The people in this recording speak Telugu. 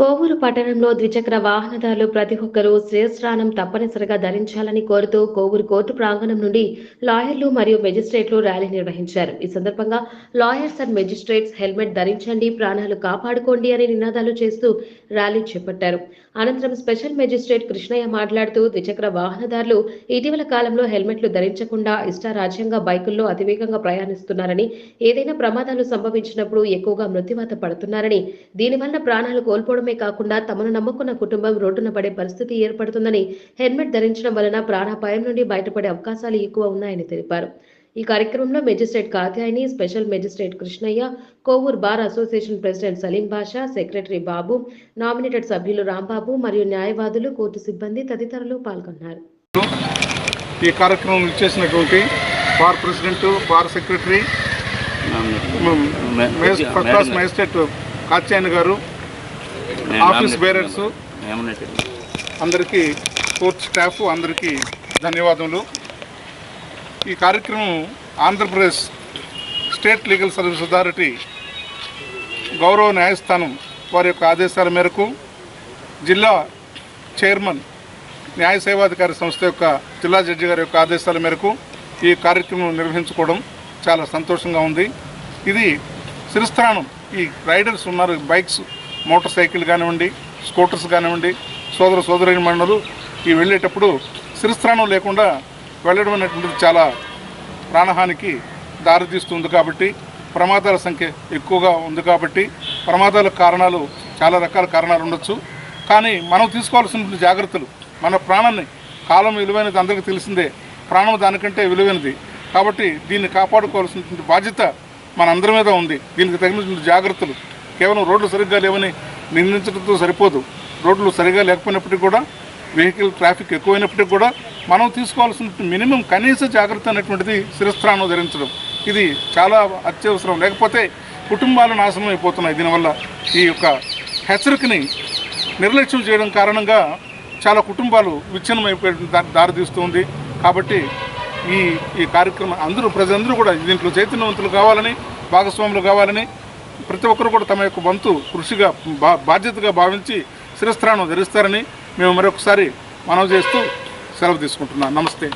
కోవూరు పట్టణంలో ద్విచక్ర వాహనదారులు ప్రతి ఒక్కరూ శ్రేయస్నానం తప్పనిసరిగా ధరించాలని కోరుతూ కోవూరు కోర్టు ప్రాంగణం నుండి లాయర్లు మరియు మెజిస్ట్రేట్లు ర్యాలీ నిర్వహించారు. ఈ సందర్భంగా లాయర్స్ అండ్ మెజిస్ట్రేట్స్ హెల్మెట్ ధరించండి ప్రాణాలు కాపాడుకోండి అని నినాదాలు చేస్తూ ర్యాలీ చేపట్టారు. అనంతరం స్పెషల్ మెజిస్ట్రేట్ కృష్ణయ్య మాట్లాడుతూ ద్విచక్ర వాహనదారులు ఇటీవల కాలంలో హెల్మెట్లు ధరించకుండా ఇష్టారాజ్యంగా బైకుల్లో అతివేగంగా ప్రయాణిస్తున్నారని ఏదైనా ప్రమాదాలు సంభవించినప్పుడు ఎక్కువగా మృత్యువాత పడుతున్నారని దీనివల్ల ప్రాణాలు కోల్పోవడమే కాకుండా తమను నమ్ముకున్న కుటుంబం రోడ్డున పడే పరిస్థితి ఏర్పడుతుందని హెల్మెట్ ధరించడం వలన ప్రాణాపాయం నుండి బయటపడే అవకాశాలు ఎక్కువ ఉన్నాయని తెలిపారు. ఈ కార్యక్రమంలో magistrate Katyayani special magistrate Krishnaiah Kovur bar association president Saleem Basha secretary Babu nominated సభ్యులు రాంబాబు మరియు న్యాయవాదులు కోర్టు సిబ్బంది తదితరులు పాల్గొన్నారు. ఈ కార్యక్రమం ఇచ్చేసినటువంటి bar president bar secretary magistrate Katyayan గారు ఆఫీస్ బేరర్స్ అందరికీ కోర్ట్ స్టాఫ్ అందరికీ ధన్యవాదములు. ఈ కార్యక్రమం Andhra Pradesh state legal service authority గౌరవ న్యాయస్థానం వారి యొక్క ఆదేశాల మేరకు జిల్లా చైర్మన్ న్యాయ సేవాధికారి సంస్థ యొక్క జిల్లా జడ్జి గారి యొక్క ఆదేశాల మేరకు ఈ కార్యక్రమం నిర్వహించుకోవడం చాలా సంతోషంగా ఉంది. ఇది శిరస్త్రాణం ఈ రైడర్స్ ఉన్నారు బైక్స్ మోటార్ సైకిల్ కానివ్వండి స్కూటర్స్ కానివ్వండి సోదర సోదరుని మండలు ఈ వెళ్ళేటప్పుడు శిరస్త్రాణం లేకుండా వెళ్ళడం అనేటువంటిది చాలా ప్రాణహానికి దారితీస్తుంది కాబట్టి ప్రమాదాల సంఖ్య ఎక్కువగా ఉంది కాబట్టి ప్రమాదాల కారణాలు చాలా రకాల కారణాలు ఉండొచ్చు. కానీ మనం తీసుకోవాల్సిన జాగ్రత్తలు మన ప్రాణాన్ని కాలం విలువైనది అందరికీ తెలిసిందే. ప్రాణం దానికంటే విలువైనది. కాబట్టి దీన్ని కాపాడుకోవాల్సినటువంటి బాధ్యత మనందరి మీద ఉంది. దీనికి తగినటువంటి జాగ్రత్తలు కేవలం రోడ్లు సరిగ్గా లేవని నిందించడంతో సరిపోదు. రోడ్లు సరిగా లేకపోయినప్పటికీ కూడా వెహికల్ ట్రాఫిక్ ఎక్కువైనప్పటికీ కూడా మనం తీసుకోవాల్సిన మినిమం కనీస జాగ్రత్త అనేటువంటిది శిరస్త్రానం ధరించడం. ఇది చాలా అత్యవసరం. లేకపోతే కుటుంబాలు నాశనం అయిపోతున్నాయి. దీనివల్ల ఈ యొక్క హెచ్చరికని నిర్లక్ష్యం చేయడం కారణంగా చాలా కుటుంబాలు విచ్ఛిన్నం అయిపోయే దారితీస్తుంది కాబట్టి ఈ ఈ కార్యక్రమం అందరూ ప్రజలందరూ కూడా దీంట్లో చైతన్యవంతులు కావాలని భాగస్వాములు కావాలని ప్రతి ఒక్కరు కూడా తమ యొక్క వంతు కృషిగా బా బాధ్యతగా భావించి శిరస్త్రానం ధరిస్తారని మేము మరొకసారి మనవి చేస్తూ సెలవు తీసుకుంటున్నాం. నమస్తే.